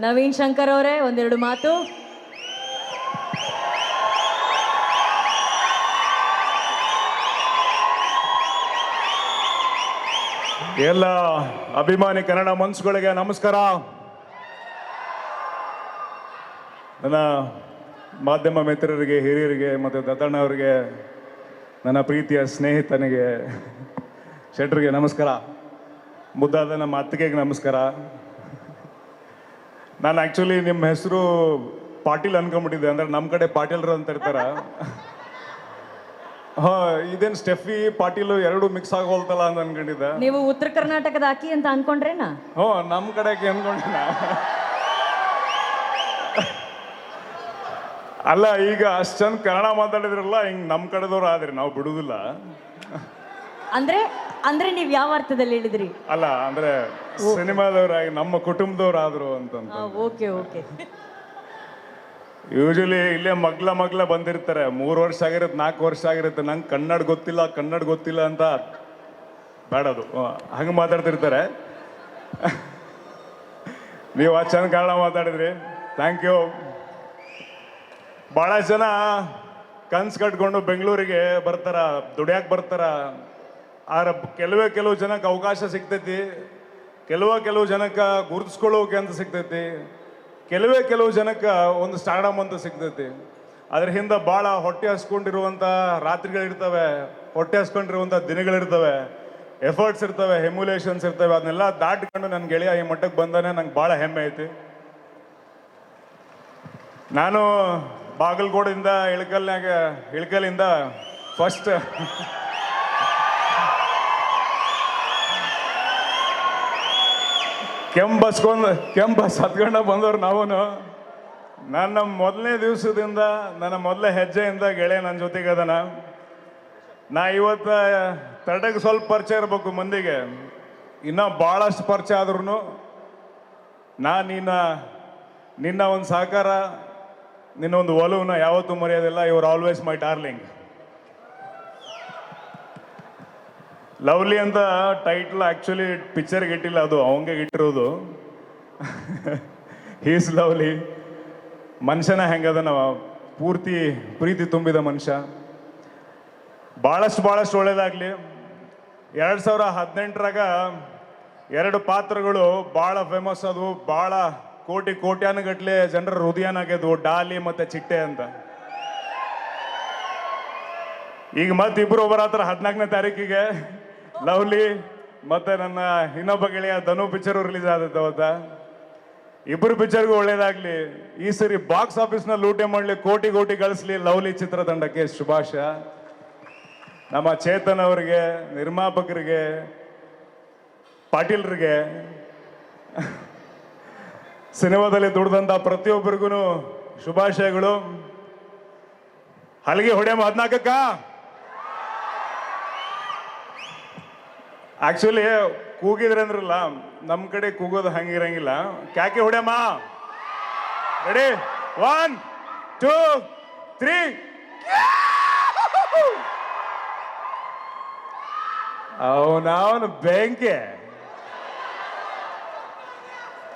ನವೀನ್ ಶಂಕರ್ ಅವರೇ, ಒಂದೆರಡು ಮಾತು. ಎಲ್ಲ ಅಭಿಮಾನಿ ಕನ್ನಡ ಮನ್ಸುಗಳಿಗೆ ನಮಸ್ಕಾರ. ನನ್ನ ಮಾಧ್ಯಮ ಮಿತ್ರರಿಗೆ, ಹಿರಿಯರಿಗೆ, ಮತ್ತು ದತ್ತಣ್ಣ ಅವರಿಗೆ, ನನ್ನ ಪ್ರೀತಿಯ ಸ್ನೇಹಿತನಿಗೆ, ಶೆಟ್ರಿಗೆ ನಮಸ್ಕಾರ. ಮುದ್ದಾದ ನಮ್ಮ ಅತ್ತಿಗೆಗೆ ನಮಸ್ಕಾರ. ನಾನು ಆ್ಯಕ್ಚುಲಿ ನಿಮ್ಮ ಹೆಸರು ಪಾಟೀಲ್ ಅನ್ಕೊಂಬಿಟ್ಟಿದ್ದೆ ಅಂದ್ರೆ ನಮ್ಮ ಕಡೆ ಪಾಟೀಲ್ರು ಅಂತ ಇರ್ತಾರ. ಹಾ ಇದೇನು ಸ್ಟೆಫಿ ಪಾಟೀಲು ಎರಡು ಮಿಕ್ಸ್ ಆಗೋಲ್ತಲ್ಲ ಅಂತ ಅನ್ಕೊಂಡಿದ್ದೆ. ನೀವು ಉತ್ತರ ಕರ್ನಾಟಕದ ಅಕ್ಕಿ ಅಂತ ಅನ್ಕೊಂಡ್ರೇನಾ? ಹ್ಞೂ ನಮ್ಮ ಕಡೆ ಅನ್ಕೊಂಡಿನ ಅಲ್ಲ ಈಗ ಅಷ್ಟು ಚಂದ ಕನ್ನಡ ಮಾತಾಡಿದ್ರಲ್ಲ ಹಿಂಗೆ ನಮ್ಮ ಕಡೆದವ್ರು ಆದ್ರೆ ನಾವು ಬಿಡುದಿಲ್ಲ. ಅಂದ್ರೆ ಅಂದ್ರೆ ನೀವು ಯಾವ ಅರ್ಥದಲ್ಲಿ ಹೇಳಿದ್ರಿ? ಅಲ್ಲ ಅಂದ್ರೆ ಸಿನಿಮಾದವರಾಗಿ ನಮ್ಮ ಕುಟುಂಬದವರಾದ್ರು ಆದ್ರು ಅಂತಂತ ಓಕೆ ಓಕೆ. ಯೂಶಲಿ ಇಲ್ಲೇ ಮಗ್ಲ ಮಗ್ಲ ಬಂದಿರ್ತಾರೆ. ಮೂರು ವರ್ಷ ಆಗಿರುತ್ತೆ ನಾಲ್ಕು ವರ್ಷ ಆಗಿರುತ್ತೆ. ನಂಗೆ ಕನ್ನಡ ಗೊತ್ತಿಲ್ಲ ಕನ್ನಡ ಗೊತ್ತಿಲ್ಲ ಅಂತ ಬೇಡದು ಹಂಗೆ ಮಾತಾಡ್ತಿರ್ತಾರೆ. ನೀವು ಆ ಚಂದ ಕಾರಣ ಮಾತಾಡಿದ್ರಿ. ಥ್ಯಾಂಕ್ ಯು ಭಾಳ ಜನ ಕನ್ಸು ಕಟ್ಕೊಂಡು ಬೆಂಗಳೂರಿಗೆ ಬರ್ತಾರ ದುಡಿಯಾಕೆ ಬರ್ತಾರ. ಆರ ಕೆಲವೇ ಕೆಲವು ಜನಕ್ಕೆ ಅವಕಾಶ ಸಿಗ್ತೈತಿ. ಕೆಲವ ಕೆಲವು ಜನಕ್ಕೆ ಗುರುತಿಸ್ಕೊಳ್ಳೋಕೆ ಅಂತ ಸಿಗ್ತೈತಿ. ಕೆಲವೇ ಕೆಲವು ಜನಕ್ಕೆ ಒಂದು ಸ್ಟಾರ್ಡಮ್ ಅಂತ ಸಿಗ್ತೈತಿ. ಅದ್ರ ಹಿಂದೆ ಭಾಳ ಹೊಟ್ಟೆ ಹಸ್ಕೊಂಡಿರುವಂಥ ರಾತ್ರಿಗಳಿರ್ತವೆ, ಹೊಟ್ಟೆ ಹಸ್ಕೊಂಡಿರುವಂಥ ದಿನಗಳಿರ್ತವೆ ಎಫರ್ಟ್ಸ್ ಇರ್ತವೆ ಹೆಮ್ಯುಲೇಷನ್ಸ್ ಇರ್ತವೆ, ಅದನ್ನೆಲ್ಲ ದಾಟ್ಕೊಂಡು ನನ್ನ ಗೆಳೆಯ ಈ ಮಟ್ಟಕ್ಕೆ ಬಂದಾನೆ, ನಂಗೆ ಭಾಳ ಹೆಮ್ಮೆ ಐತಿ. ನಾನು ಬಾಗಲಕೋಡಿಂದ ಇಳಕಲ್ನಾಗ ಇಳಕಲಿಂದ ಫಸ್ಟ್ ಕೆಂಪ್ ಬಸ್ಕೊಂಡು ಕೆಂಪ್ ಬಸ್ ಹತ್ಕೊಂಡ ಬಂದವ್ರು ನಾವು ನನ್ನ ಮೊದಲನೇ ದಿವಸದಿಂದ, ನನ್ನ ಮೊದಲ ಹೆಜ್ಜೆಯಿಂದ ಗೆಳೆಯ ನನ್ನ ಜೊತೆಗೆ ಅದನ ನಾ ಇವತ್ತು ತಡಗೆ ಸ್ವಲ್ಪ ಪರಿಚಯ ಇರಬೇಕು ಮಂದಿಗೆ. ಇನ್ನೂ ಭಾಳಷ್ಟು ಪರಿಚಯ ಆದ್ರೂ ನಾ ನಿನ್ನ ನಿನ್ನ ಒಂದು ಸಹಕಾರ, ನಿನ್ನ ಒಂದು ಒಲವನ್ನ ಯಾವತ್ತೂ ಮರೆಯೋದಿಲ್ಲ. ಇವ್ರು ಆಲ್ವೇಸ್ ಮೈ ಡಾರ್ಲಿಂಗ್ ಲವ್ಲಿ ಅಂತ ಟೈಟ್ಲ್ ಆ್ಯಕ್ಚುಲಿ ಪಿಕ್ಚರ್ಗೆ ಇಟ್ಟಿಲ್ಲ, ಅದು ಅವಂಗೆ ಇಟ್ಟಿರೋದು. ಹೀಸ್ ಲವ್ಲಿ ಮನುಷ್ಯನ ನಾವು? ಪೂರ್ತಿ ಪ್ರೀತಿ ತುಂಬಿದ ಮನುಷ್ಯ. ಭಾಳಷ್ಟು ಭಾಳಷ್ಟು ಒಳ್ಳೇದಾಗಲಿ. ಎರಡು ಸಾವಿರ ಹದಿನೆಂಟರಾಗ ಎರಡು ಪಾತ್ರಗಳು ಭಾಳ ಫೇಮಸ್ ಅದು. ಭಾಳ ಕೋಟಿ ಕೋಟ್ಯಾನುಗಟ್ಲೆ ಜನರ ಹೃದಯನಾಗ್ಯದು ಡಾಲಿ ಮತ್ತು ಚಿಟ್ಟೆ ಅಂತ. ಈಗ ಮತ್ತೆ ಒಬ್ಬರ ಹತ್ರ ಹದಿನಾಲ್ಕನೇ ತಾರೀಕಿಗೆ. ಲವ್ಲಿ, ಮತ್ತೆ ನನ್ನ ಇನ್ನೊಬ್ಬ ಗೆಳೆಯ ಧನು ಪಿಕ್ಚರ್ ರಿಲೀಸ್ ಆದೈತೆ ಅವತ್ತ. ಇಬ್ಬರು ಪಿಕ್ಚರ್ಗೂ ಒಳ್ಳೇದಾಗ್ಲಿ. ಈ ಸರಿ ಬಾಕ್ಸ್ ಆಫೀಸ್ನ ಲೂಟೆ ಮಾಡಲಿ, ಕೋಟಿ ಕೋಟಿ ಗಳಿಸ್ಲಿ ಲವ್ಲಿ ಚಿತ್ರತಂಡಕ್ಕೆ ಶುಭಾಶಯ. ನಮ್ಮ ಚೇತನ್ ಅವರಿಗೆ, ನಿರ್ಮಾಪಕರಿಗೆ, ಪಾಟೀಲ್ರಿಗೆ, ಸಿನಿಮಾದಲ್ಲಿ ದುಡ್ದಂತ ಪ್ರತಿಯೊಬ್ಬರಿಗೂ ಶುಭಾಶಯಗಳು. ಅಲ್ಲಿಗೆ ಹೊಡೆಯಮ್ಮ ಹದ್ನಾಲ್ಕಕ್ಕ ಆಕ್ಚುಲಿ ಕೂಗಿದ್ರೆ ಅಂದ್ರಲ್ಲ ನಮ್ಮ ಕಡೆ ಕೂಗೋದು ಹಂಗಿರಂಗಿಲ್ಲ ಕ್ಯಾಕೆ ಹೊಡ್ಯಮ್ಮ? ರೆಡಿ ಒನ್ ಟೂ ತ್ರೀ ಅವನವನು ಬೆಂಕಿ.